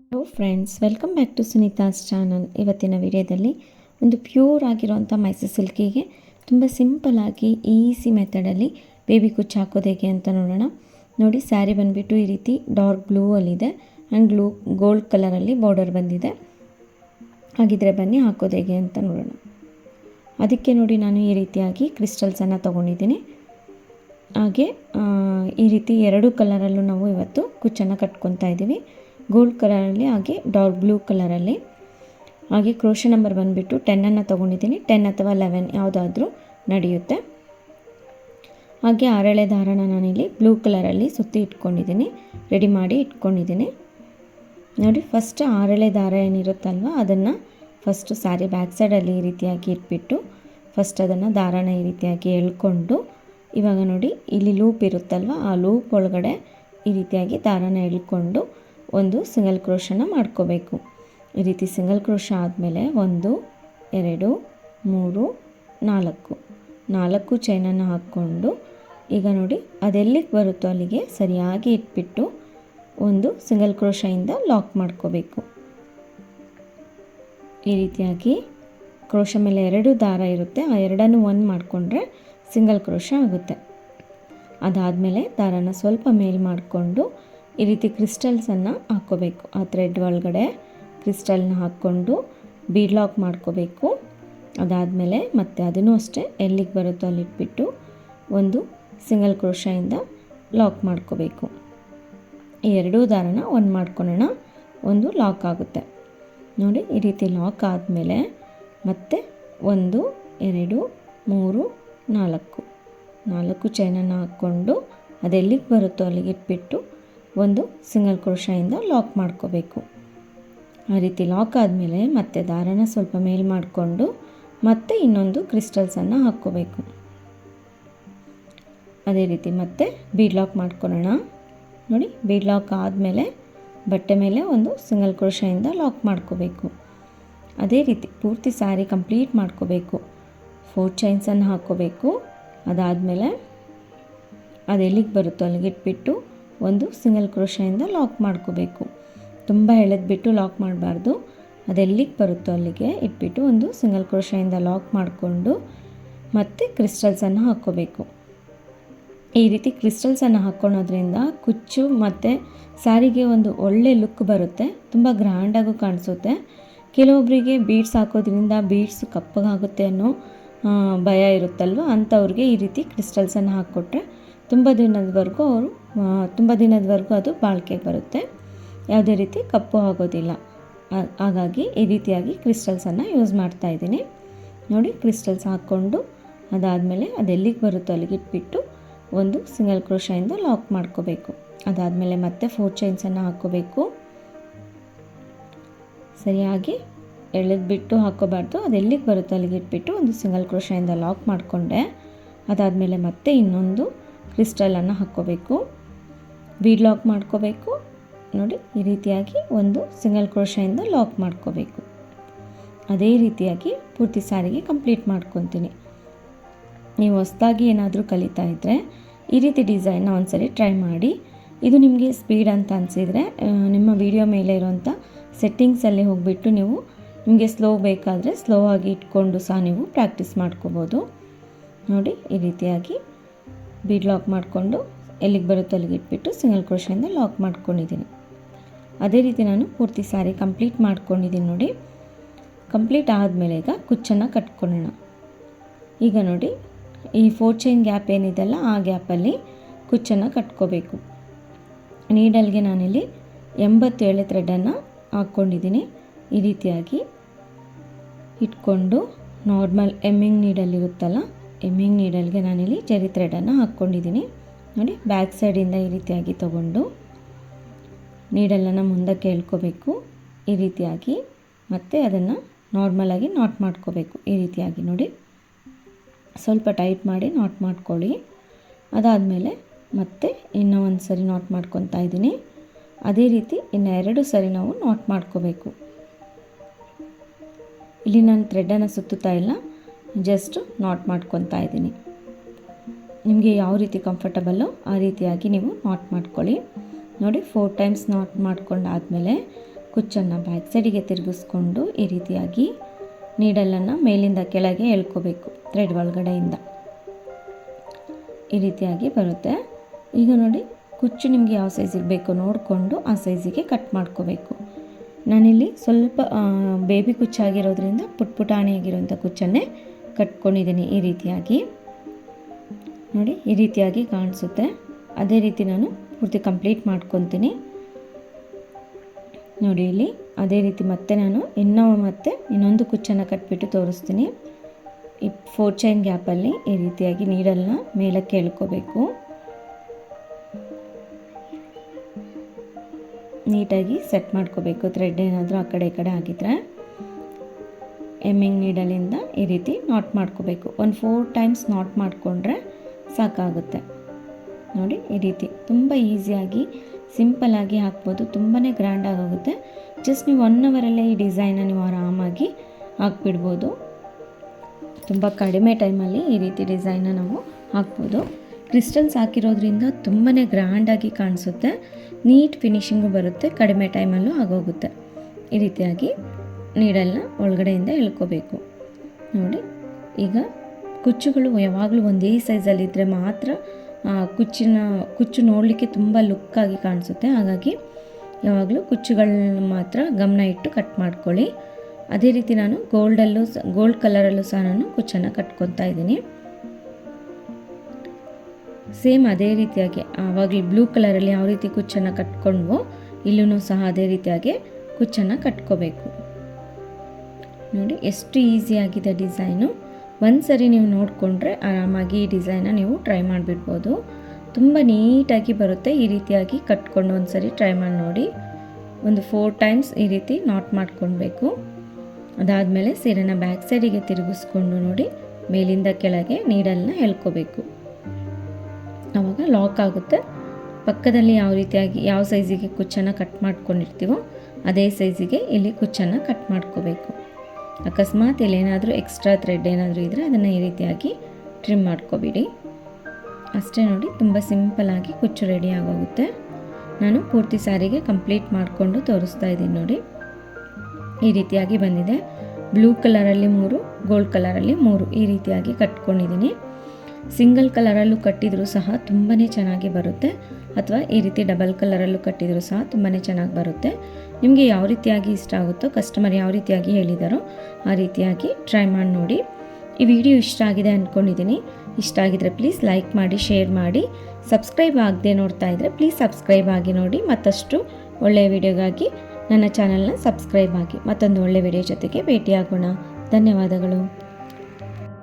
Hello friends welcome back to Sunita's channel ಇವತ್ತಿನ ವಿಡಿಯೋದಲ್ಲಿ ಒಂದು ಪ್ಯೂರ್ ಆಗಿರುವಂಥ ಮೈಸೂರು ಸಿಲ್ಕಿಗೆ ತುಂಬ ಸಿಂಪಲ್ಲಾಗಿ ಈಸಿ ಮೆಥಡಲ್ಲಿ ಬೇಬಿ ಕುಚ್ಚು ಹಾಕೋದು ಹೇಗೆ ಅಂತ ನೋಡೋಣ. ನೋಡಿ ಸ್ಯಾರಿ ಬಂದುಬಿಟ್ಟು ಈ ರೀತಿ ಡಾರ್ಕ್ ಬ್ಲೂ ಅಲ್ಲಿದೆ ಆ್ಯಂಡ್ ಬ್ಲೂ ಗೋಲ್ಡ್ ಕಲರಲ್ಲಿ ಬಾರ್ಡರ್ ಬಂದಿದೆ. ಹಾಗಿದ್ರೆ ಬನ್ನಿ ಹಾಕೋದು ಹೇಗೆ ಅಂತ ನೋಡೋಣ. ಅದಕ್ಕೆ ನೋಡಿ ನಾನು ಈ ರೀತಿಯಾಗಿ ಕ್ರಿಸ್ಟಲ್ಸನ್ನು ತೊಗೊಂಡಿದ್ದೀನಿ. ಹಾಗೆ ಈ ರೀತಿ ಎರಡು ಕಲರಲ್ಲೂ ನಾವು ಇವತ್ತು ಕುಚ್ಚನ್ನು ಕಟ್ಕೊತಾ ಇದ್ದೀವಿ. ಗೋಲ್ಡ್ ಕಲರಲ್ಲಿ ಹಾಗೆ ಡಾರ್ಕ್ ಬ್ಲೂ ಕಲರಲ್ಲಿ ಹಾಗೆ ಕ್ರೋಶ ನಂಬರ್ ಬಂದುಬಿಟ್ಟು ಟೆನ್ನನ್ನು ತೊಗೊಂಡಿದ್ದೀನಿ. ಟೆನ್ ಅಥವಾ ಲೆವೆನ್ ಯಾವುದಾದ್ರೂ ನಡೆಯುತ್ತೆ. ಹಾಗೆ ಆರಳೆ ದಾರನ ನಾನಿಲ್ಲಿ ಬ್ಲೂ ಕಲರಲ್ಲಿ ಸುತ್ತಿ ಇಟ್ಕೊಂಡಿದ್ದೀನಿ. ರೆಡಿ ಮಾಡಿ ಇಟ್ಕೊಂಡಿದ್ದೀನಿ. ನೋಡಿ ಫಸ್ಟ್ ಆರಳೆ ದಾರ ಏನಿರುತ್ತಲ್ವ, ಅದನ್ನು ಫಸ್ಟು ಸ್ಯಾರಿ ಬ್ಯಾಕ್ ಸೈಡಲ್ಲಿ ಈ ರೀತಿಯಾಗಿ ಇಟ್ಬಿಟ್ಟು ಫಸ್ಟ್ ಅದನ್ನು ದಾರಾನ ಈ ರೀತಿಯಾಗಿ ಎಳ್ಕೊಂಡು, ಇವಾಗ ನೋಡಿ, ಇಲ್ಲಿ ಲೂಪ್ ಇರುತ್ತಲ್ವ, ಆ ಲೂಪ್ ಒಳಗಡೆ ಈ ರೀತಿಯಾಗಿ ದಾರಾನ ಎಳ್ಕೊಂಡು ಒಂದು ಸಿಂಗಲ್ ಕ್ರೋಶನ ಮಾಡ್ಕೋಬೇಕು. ಈ ರೀತಿ ಸಿಂಗಲ್ ಕ್ರೋಶ ಆದಮೇಲೆ ಒಂದು, ಎರಡು, ಮೂರು, ನಾಲ್ಕು. ನಾಲ್ಕು ಚೈನನ್ನು ಹಾಕ್ಕೊಂಡು ಈಗ ನೋಡಿ ಅದೆಲ್ಲಿಗೆ ಬರುತ್ತೋ ಅಲ್ಲಿಗೆ ಸರಿಯಾಗಿ ಇಟ್ಬಿಟ್ಟು ಒಂದು ಸಿಂಗಲ್ ಕ್ರೋಶಯಿಂದ ಲಾಕ್ ಮಾಡ್ಕೋಬೇಕು. ಈ ರೀತಿಯಾಗಿ ಕ್ರೋಶ ಮೇಲೆ ಎರಡು ದಾರ ಇರುತ್ತೆ. ಆ ಎರಡನ್ನು ಒನ್ ಮಾಡಿಕೊಂಡ್ರೆ ಸಿಂಗಲ್ ಕ್ರೋಶ ಆಗುತ್ತೆ. ಅದಾದಮೇಲೆ ದಾರನ ಸ್ವಲ್ಪ ಮೇಲ್ ಮಾಡಿಕೊಂಡು ಈ ರೀತಿ ಕ್ರಿಸ್ಟಲ್ಸನ್ನು ಹಾಕ್ಕೋಬೇಕು. ಆ ಥ್ರೆಡ್ ಒಳಗಡೆ ಕ್ರಿಸ್ಟಲ್ನ ಹಾಕ್ಕೊಂಡು ಬೀಡ್ ಲಾಕ್ ಮಾಡ್ಕೋಬೇಕು. ಅದಾದಮೇಲೆ ಮತ್ತೆ ಅದನ್ನು ಅಷ್ಟೇ ಎಲ್ಲಿಗೆ ಬರುತ್ತೋ ಅಲ್ಲಿ ಇಟ್ಬಿಟ್ಟು ಒಂದು ಸಿಂಗಲ್ ಕ್ರೋಶಯಿಂದ ಲಾಕ್ ಮಾಡ್ಕೋಬೇಕು. ಈ ಎರಡೂ ದಾರನ ಒಂದು ಮಾಡ್ಕೊಳ್ಳೋಣ ಒಂದು ಲಾಕ್ ಆಗುತ್ತೆ. ನೋಡಿ, ಈ ರೀತಿ ಲಾಕ್ ಆದಮೇಲೆ ಮತ್ತೆ ಒಂದು, ಎರಡು, ಮೂರು, ನಾಲ್ಕು. ನಾಲ್ಕು ಚೈನನ್ನು ಹಾಕ್ಕೊಂಡು ಅದೆಲ್ಲಿಗೆ ಬರುತ್ತೋ ಅಲ್ಲಿಗೆ ಇಟ್ಬಿಟ್ಟು ಒಂದು ಸಿಂಗಲ್ ಕ್ರೋಶದಿಂದ ಲಾಕ್ ಮಾಡ್ಕೋಬೇಕು. ಆ ರೀತಿ ಲಾಕ್ ಆದಮೇಲೆ ಮತ್ತೆ ದಾರನ ಸ್ವಲ್ಪ ಮೇಲ್ ಮಾಡಿಕೊಂಡು ಮತ್ತೆ ಇನ್ನೊಂದು ಕ್ರಿಸ್ಟಲ್ಸನ್ನು ಹಾಕ್ಕೋಬೇಕು. ಅದೇ ರೀತಿ ಮತ್ತೆ ಬೀಡ್ ಲಾಕ್ ಮಾಡ್ಕೊಳ್ಳೋಣ. ನೋಡಿ, ಬೀಡ್ ಲಾಕ್ ಆದಮೇಲೆ ಬಟ್ಟೆ ಮೇಲೆ ಒಂದು ಸಿಂಗಲ್ ಕ್ರೋಶದಿಂದ ಲಾಕ್ ಮಾಡ್ಕೋಬೇಕು. ಅದೇ ರೀತಿ ಪೂರ್ತಿ ಸ್ಯಾರಿ ಕಂಪ್ಲೀಟ್ ಮಾಡ್ಕೋಬೇಕು. ಫೋರ್ ಚೈನ್ಸನ್ನು ಹಾಕ್ಕೋಬೇಕು. ಅದಾದಮೇಲೆ ಅದು ಎಲ್ಲಿಗೆ ಬರುತ್ತೋ ಅಲ್ಲಿಗೆ ಇಟ್ಬಿಟ್ಟು ಒಂದು ಸಿಂಗಲ್ ಕ್ರೋಷಯಿಂದ ಲಾಕ್ ಮಾಡ್ಕೋಬೇಕು. ತುಂಬ ಎಳೆದ್ಬಿಟ್ಟು ಲಾಕ್ ಮಾಡಬಾರ್ದು. ಅದೆಲ್ಲಿಗೆ ಬರುತ್ತೋ ಅಲ್ಲಿಗೆ ಇಟ್ಬಿಟ್ಟು ಒಂದು ಸಿಂಗಲ್ ಕ್ರೋಷಯಿಂದ ಲಾಕ್ ಮಾಡಿಕೊಂಡು ಮತ್ತು ಕ್ರಿಸ್ಟಲ್ಸನ್ನು ಹಾಕ್ಕೋಬೇಕು. ಈ ರೀತಿ ಕ್ರಿಸ್ಟಲ್ಸನ್ನು ಹಾಕ್ಕೊಳೋದ್ರಿಂದ ಕುಚ್ಚು ಮತ್ತು ಸಾರಿಗೆ ಒಂದು ಒಳ್ಳೆ ಲುಕ್ ಬರುತ್ತೆ. ತುಂಬ ಗ್ರ್ಯಾಂಡಾಗೂ ಕಾಣಿಸುತ್ತೆ. ಕೆಲವೊಬ್ಬರಿಗೆ ಬೀಡ್ಸ್ ಹಾಕೋದ್ರಿಂದ ಬೀಡ್ಸ್ ಕಪ್ಪಗಾಗುತ್ತೆ ಅನ್ನೋ ಭಯ ಇರುತ್ತಲ್ವ? ಅಂಥವ್ರಿಗೆ ಈ ರೀತಿ ಕ್ರಿಸ್ಟಲ್ಸನ್ನು ಹಾಕ್ಕೊಟ್ರೆ ತುಂಬ ದಿನದವರೆಗೂ ಅವರು ತುಂಬ ದಿನದವರೆಗೂ ಅದು ಬಾಳಿಕೆ ಬರುತ್ತೆ. ಯಾವುದೇ ರೀತಿ ಕಪ್ಪು ಆಗೋದಿಲ್ಲ. ಹಾಗಾಗಿ ಈ ರೀತಿಯಾಗಿ ಕ್ರಿಸ್ಟಲ್ಸನ್ನು ಯೂಸ್ ಮಾಡ್ತಾ ಇದ್ದೀನಿ. ನೋಡಿ ಕ್ರಿಸ್ಟಲ್ಸ್ ಹಾಕ್ಕೊಂಡು ಅದಾದಮೇಲೆ ಅದೆಲ್ಲಿಗೆ ಬರುತ್ತೋ ಅಲ್ಲಿಗೆ ಇಟ್ಬಿಟ್ಟು ಒಂದು ಸಿಂಗಲ್ ಕ್ರೋಶಿಂದ ಲಾಕ್ ಮಾಡ್ಕೋಬೇಕು. ಅದಾದಮೇಲೆ ಮತ್ತೆ ಫೋರ್ ಚೈನ್ಸನ್ನು ಹಾಕ್ಕೋಬೇಕು. ಸರಿಯಾಗಿ ಎಳೆದ್ಬಿಟ್ಟು ಹಾಕ್ಕೋಬಾರ್ದು. ಅದೆಲ್ಲಿಗೆ ಬರುತ್ತೋ ಅಲ್ಲಿಗೆ ಇಟ್ಬಿಟ್ಟು ಒಂದು ಸಿಂಗಲ್ ಕ್ರೋಶಿಂದ ಲಾಕ್ ಮಾಡಿಕೊಂಡೆ. ಅದಾದಮೇಲೆ ಮತ್ತೆ ಇನ್ನೊಂದು ಕ್ರಿಸ್ಟಲನ್ನು ಹಾಕ್ಕೋಬೇಕು. ಬೀಡ್ ಲಾಕ್ ಮಾಡ್ಕೋಬೇಕು. ನೋಡಿ, ಈ ರೀತಿಯಾಗಿ ಒಂದು ಸಿಂಗಲ್ ಕ್ರೋಶದಿಂದ ಲಾಕ್ ಮಾಡ್ಕೋಬೇಕು. ಅದೇ ರೀತಿಯಾಗಿ ಪೂರ್ತಿ ಸಾರಿಗೆ ಕಂಪ್ಲೀಟ್ ಮಾಡ್ಕೊತೀನಿ. ನೀವು ಹೊಸದಾಗಿ ಏನಾದರೂ ಕಲಿತಾ ಇದ್ದರೆ ಈ ರೀತಿ ಡಿಸೈನ್ನ ಒಂದ್ಸರಿ ಟ್ರೈ ಮಾಡಿ. ಇದು ನಿಮಗೆ ಸ್ಪೀಡ್ ಅಂತ ಅನಿಸಿದರೆ ನಿಮ್ಮ ವಿಡಿಯೋ ಮೇಲೆ ಇರುವಂಥ ಸೆಟ್ಟಿಂಗ್ಸಲ್ಲಿ ಹೋಗಿಬಿಟ್ಟು ನೀವು ನಿಮಗೆ ಸ್ಲೋ ಬೇಕಾದರೆ ಸ್ಲೋ ಆಗಿ ಇಟ್ಕೊಂಡು ಸಹ ನೀವು ಪ್ರಾಕ್ಟೀಸ್ ಮಾಡ್ಕೋಬೋದು. ನೋಡಿ, ಈ ರೀತಿಯಾಗಿ ಬೀಡ್ ಲಾಕ್ ಮಾಡಿಕೊಂಡು ಎಲ್ಲಿಗೆ ಬರುತ್ತೋ ಅಲ್ಲಿಗೆ ಇಟ್ಬಿಟ್ಟು ಸಿಂಗಲ್ ಕ್ರೋಶಿಯಿಂದ ಲಾಕ್ ಮಾಡ್ಕೊಂಡಿದ್ದೀನಿ. ಅದೇ ರೀತಿ ನಾನು ಪೂರ್ತಿ ಸಾರಿ ಕಂಪ್ಲೀಟ್ ಮಾಡ್ಕೊಂಡಿದ್ದೀನಿ ನೋಡಿ. ಕಂಪ್ಲೀಟ್ ಆದಮೇಲೆ ಈಗ ಕುಚ್ಚನ್ನು ಕಟ್ಕೊಳ್ಳೋಣ. ಈಗ ನೋಡಿ, ಈ ಫೋರ್ ಚೈನ್ ಗ್ಯಾಪ್ ಏನಿದೆಲ್ಲ ಆ ಗ್ಯಾಪಲ್ಲಿ ಕುಚ್ಚನ್ನು ಕಟ್ಕೋಬೇಕು. ನೀಡಲ್ಗೆ ನಾನಿಲ್ಲಿ ಎಂಬತ್ತು ಎಳೆ ಥ್ರೆಡನ್ನು ಹಾಕ್ಕೊಂಡಿದ್ದೀನಿ. ಈ ರೀತಿಯಾಗಿ ಇಟ್ಕೊಂಡು ನಾರ್ಮಲ್ ಎಮ್ಮಿಂಗ್ ನೀಡಲ್ ಇರುತ್ತಲ್ಲ ಎಮ್ಮಿಂಗ್ ನೀಡಲ್ಗೆ ನಾನಿಲ್ಲಿ ಜರಿ ಥ್ರೆಡನ್ನು ಹಾಕ್ಕೊಂಡಿದ್ದೀನಿ. ನೋಡಿ ಬ್ಯಾಕ್ ಸೈಡಿಂದ ಈ ರೀತಿಯಾಗಿ ತಗೊಂಡು ನೀಡಲನ್ನು ಮುಂದಕ್ಕೆ ಎಳ್ಕೋಬೇಕು. ಈ ರೀತಿಯಾಗಿ ಮತ್ತು ಅದನ್ನು ನಾರ್ಮಲಾಗಿ ನಾಟ್ ಮಾಡ್ಕೋಬೇಕು. ಈ ರೀತಿಯಾಗಿ ನೋಡಿ. ಸ್ವಲ್ಪ ಟೈಟ್ ಮಾಡಿ ನಾಟ್ ಮಾಡ್ಕೊಳ್ಳಿ. ಅದಾದಮೇಲೆ ಮತ್ತೆ ಇನ್ನೂ ಒಂದು ಸರಿ ನಾಟ್ ಮಾಡ್ಕೊತಾ ಇದ್ದೀನಿ. ಅದೇ ರೀತಿ ಇನ್ನು ಎರಡು ಸರಿ ನಾವು ನಾಟ್ ಮಾಡ್ಕೋಬೇಕು. ಇಲ್ಲಿ ನಾನು ಥ್ರೆಡನ್ನು ಸುತ್ತುತ್ತಾ ಇಲ್ಲ. ಜಸ್ಟ್ ನಾಟ್ ಮಾಡ್ಕೊತಾ ಇದ್ದೀನಿ. ನಿಮಗೆ ಯಾವ ರೀತಿ ಕಂಫರ್ಟಬಲ್ಲು ಆ ರೀತಿಯಾಗಿ ನೀವು ನಾಟ್ ಮಾಡ್ಕೊಳ್ಳಿ. ನೋಡಿ ಫೋರ್ ಟೈಮ್ಸ್ ನಾಟ್ ಮಾಡ್ಕೊಂಡಾದಮೇಲೆ ಕುಚ್ಚನ್ನು ಬ್ಯಾಕ್ ಸೈಡಿಗೆ ತಿರುಗಿಸ್ಕೊಂಡು ಈ ರೀತಿಯಾಗಿ ನೀಡಲನ್ನು ಮೇಲಿಂದ ಕೆಳಗೆ ಎಳ್ಕೋಬೇಕು ಥ್ರೆಡ್ ಒಳಗಡೆಯಿಂದ. ಈ ರೀತಿಯಾಗಿ ಬರುತ್ತೆ. ಈಗ ನೋಡಿ, ಕುಚ್ಚು ನಿಮಗೆ ಯಾವ ಸೈಜಿಗೆ ಬೇಕೋ ನೋಡಿಕೊಂಡು ಆ ಸೈಜಿಗೆ ಕಟ್ ಮಾಡ್ಕೋಬೇಕು. ನಾನಿಲ್ಲಿ ಸ್ವಲ್ಪ ಬೇಬಿ ಕುಚ್ಚಾಗಿರೋದ್ರಿಂದ ಪುಟ್ ಪುಟಾಣಿಯಾಗಿರೋಂಥ ಕುಚ್ಚನ್ನೇ ಕಟ್ಕೊಂಡಿದ್ದೀನಿ ಈ ರೀತಿಯಾಗಿ. ನೋಡಿ, ಈ ರೀತಿಯಾಗಿ ಕಾಣಿಸುತ್ತೆ. ಅದೇ ರೀತಿ ನಾನು ಪೂರ್ತಿ ಕಂಪ್ಲೀಟ್ ಮಾಡ್ಕೊತೀನಿ. ನೋಡಿ ಇಲ್ಲಿ, ಅದೇ ರೀತಿ ಮತ್ತೆ ನಾನು ಇನ್ನೂ ಮತ್ತೆ ಇನ್ನೊಂದು ಕುಚ್ಚನ್ನು ಕಟ್ಬಿಟ್ಟು ತೋರಿಸ್ತೀನಿ. ಈ ಫೋರ್ ಚೈನ್ ಗ್ಯಾಪಲ್ಲಿ ಈ ರೀತಿಯಾಗಿ ನೀಡಲ್ನ ಮೇಲಕ್ಕೆ ಎಳ್ಕೋಬೇಕು. ನೀಟಾಗಿ ಸೆಟ್ ಮಾಡ್ಕೋಬೇಕು. ಥ್ರೆಡ್ ಏನಾದರೂ ಆ ಕಡೆ ಈ ಕಡೆ ಆಗಿದ್ರೆ ಎಮ್ಮಿಂಗ್ ನೀಡಲಿಂದ ಈ ರೀತಿ ನಾಟ್ ಮಾಡ್ಕೋಬೇಕು. ಒಂದು ಫೋರ್ ಟೈಮ್ಸ್ ನಾಟ್ ಮಾಡಿಕೊಂಡ್ರೆ ಸಾಕಾಗುತ್ತೆ. ನೋಡಿ, ಈ ರೀತಿ ತುಂಬ ಈಸಿಯಾಗಿ ಸಿಂಪಲ್ಲಾಗಿ ಹಾಕ್ಬೋದು. ತುಂಬಾ ಗ್ರ್ಯಾಂಡಾಗಿ ಆಗುತ್ತೆ ಜಸ್ಟ್ ನೀವು ಒನ್ ಅವರಲ್ಲೇ ಈ ಡಿಸೈನ ನೀವು ಆರಾಮಾಗಿ ಹಾಕ್ಬಿಡ್ಬೋದು. ತುಂಬ ಕಡಿಮೆ ಟೈಮಲ್ಲಿ ಈ ರೀತಿ ಡಿಸೈನ್ನ ನಾವು ಹಾಕ್ಬೋದು. ಕ್ರಿಸ್ಟಲ್ಸ್ ಹಾಕಿರೋದ್ರಿಂದ ತುಂಬಾ ಗ್ರ್ಯಾಂಡಾಗಿ ಕಾಣಿಸುತ್ತೆ. ನೀಟ್ ಫಿನಿಶಿಂಗು ಬರುತ್ತೆ. ಕಡಿಮೆ ಟೈಮಲ್ಲೂ ಆಗೋಗುತ್ತೆ. ಈ ರೀತಿಯಾಗಿ. ನೀಡಲ್ನ ಒಳಗಡೆಯಿಂದ ಎಳ್ಕೋಬೇಕು. ನೋಡಿ, ಈಗ ಕುಚ್ಚುಗಳು ಯಾವಾಗಲೂ ಒಂದೇ ಸೈಜಲ್ಲಿದ್ದರೆ ಮಾತ್ರ ಕುಚ್ಚಿನ, ಕುಚ್ಚು ನೋಡಲಿಕ್ಕೆ ತುಂಬ ಲುಕ್ಕಾಗಿ ಕಾಣಿಸುತ್ತೆ. ಹಾಗಾಗಿ ಯಾವಾಗಲೂ ಕುಚ್ಚುಗಳನ್ನ ಮಾತ್ರ ಗಮನ ಇಟ್ಟು ಕಟ್ ಮಾಡ್ಕೊಳ್ಳಿ. ಅದೇ ರೀತಿ ನಾನು ಗೋಲ್ಡಲ್ಲೂ ಗೋಲ್ಡ್ ಕಲರಲ್ಲೂ ಸಹ ನಾನು ಕುಚ್ಚನ್ನು ಕಟ್ಕೊತಾ ಇದ್ದೀನಿ. ಸೇಮ್ ಅದೇ ರೀತಿಯಾಗಿ, ಆವಾಗಲೂ ಬ್ಲೂ ಕಲರಲ್ಲಿ ಯಾವ ರೀತಿ ಕುಚ್ಚನ್ನು ಕಟ್ಕೊಂಡ್ವೋ ಇಲ್ಲೂ ಸಹ ಅದೇ ರೀತಿಯಾಗಿ ಕುಚ್ಚನ್ನು ಕಟ್ಕೋಬೇಕು. ನೋಡಿ, ಎಷ್ಟು ಈಸಿಯಾಗಿದೆ ಡಿಸೈನು. ಒಂದು ಸರಿ ನೀವು ನೋಡಿಕೊಂಡ್ರೆ ಆರಾಮಾಗಿ ಈ ಡಿಸೈನ ನೀವು ಟ್ರೈ ಮಾಡಿಬಿಡ್ಬೋದು. ತುಂಬ ನೀಟಾಗಿ ಬರುತ್ತೆ, ಈ ರೀತಿಯಾಗಿ ಕಟ್ಕೊಂಡು ಒಂದು ಸರಿ ಟ್ರೈ ಮಾಡಿ ನೋಡಿ. ಒಂದು ಫೋರ್ ಟೈಮ್ಸ್ ಈ ರೀತಿ ನಾಟ್ ಮಾಡ್ಕೊಳ್ಬೇಕು. ಅದಾದಮೇಲೆ ಸೀರೆನ ಬ್ಯಾಕ್ ಸೈಡಿಗೆ ತಿರುಗಿಸ್ಕೊಂಡು ನೋಡಿ, ಮೇಲಿಂದ ಕೆಳಗೆ ನೀಡಲ್ನ ಎಳ್ಕೋಬೇಕು. ಆವಾಗ ಲಾಕ್ ಆಗುತ್ತೆ. ಪಕ್ಕದಲ್ಲಿ ಯಾವ ರೀತಿಯಾಗಿ, ಯಾವ ಸೈಜಿಗೆ ಕುಚ್ಚನ್ನು ಕಟ್ ಮಾಡ್ಕೊಂಡಿರ್ತೀವೋ, ಅದೇ ಸೈಜಿಗೆ ಇಲ್ಲಿ ಕುಚ್ಚನ್ನು ಕಟ್ ಮಾಡ್ಕೋಬೇಕು. ಅಕಸ್ಮಾತ್ ಇಲ್ಲೇನಾದರೂ ಎಕ್ಸ್ಟ್ರಾ ಥ್ರೆಡ್ ಏನಾದರೂ ಇದ್ದರೆ ಅದನ್ನು ಈ ರೀತಿಯಾಗಿ ಟ್ರಿಮ್ ಮಾಡ್ಕೊಬಿಡಿ. ಅಷ್ಟೇ ನೋಡಿ, ತುಂಬ ಸಿಂಪಲ್ಲಾಗಿ ಕುಚ್ಚು ರೆಡಿ ಆಗೋಗುತ್ತೆ. ನಾನು ಪೂರ್ತಿ ಸಾರಿಗೆ ಕಂಪ್ಲೀಟ್ ಮಾಡಿಕೊಂಡು ತೋರಿಸ್ತಾ ಇದ್ದೀನಿ ನೋಡಿ. ಈ ರೀತಿಯಾಗಿ ಬಂದಿದೆ. ಬ್ಲೂ ಕಲರಲ್ಲಿ ಮೂರು ಗೋಲ್ಡ್ ಕಲರಲ್ಲಿ ಮೂರು ಈ ರೀತಿಯಾಗಿ ಕಟ್ಕೊಂಡಿದ್ದೀನಿ. ಸಿಂಗಲ್ ಕಲರಲ್ಲೂ ಕಟ್ಟಿದರೂ ಸಹ ತುಂಬಾ ಚೆನ್ನಾಗಿ ಬರುತ್ತೆ. ಅಥವಾ ಈ ರೀತಿ ಡಬಲ್ ಕಲರಲ್ಲೂ ಕಟ್ಟಿದರೂ ಸಹ ತುಂಬಾ ಚೆನ್ನಾಗಿ ಬರುತ್ತೆ. ನಿಮಗೆ ಯಾವ ರೀತಿಯಾಗಿ ಇಷ್ಟ ಆಗುತ್ತೋ ಕಸ್ಟಮರ್ ಯಾವ ರೀತಿಯಾಗಿ ಹೇಳಿದಾರೋ ಆ ರೀತಿಯಾಗಿ ಟ್ರೈ ಮಾಡಿ ನೋಡಿ. ಈ ವಿಡಿಯೋ ಇಷ್ಟ ಆಗಿದೆ ಅಂದ್ಕೊಂಡಿದ್ದೀನಿ ಇಷ್ಟ ಆಗಿದ್ರೆ ಪ್ಲೀಸ್ ಲೈಕ್ ಮಾಡಿ ಶೇರ್ ಮಾಡಿ. ಸಬ್ಸ್ಕ್ರೈಬ್ ಆಗದೆ ನೋಡ್ತಾ ಇದ್ದರೆ ಪ್ಲೀಸ್ ಸಬ್ಸ್ಕ್ರೈಬ್ ಆಗಿ ನೋಡಿ. ಮತ್ತಷ್ಟು ಒಳ್ಳೆಯ ವಿಡಿಯೋಗಾಗಿ ನನ್ನ ಚಾನಲ್ನ ಸಬ್ಸ್ಕ್ರೈಬ್ ಆಗಿ ಮತ್ತೊಂದು ಒಳ್ಳೆಯ ವಿಡಿಯೋ ಜೊತೆಗೆ ಭೇಟಿಯಾಗೋಣ. ಧನ್ಯವಾದಗಳು.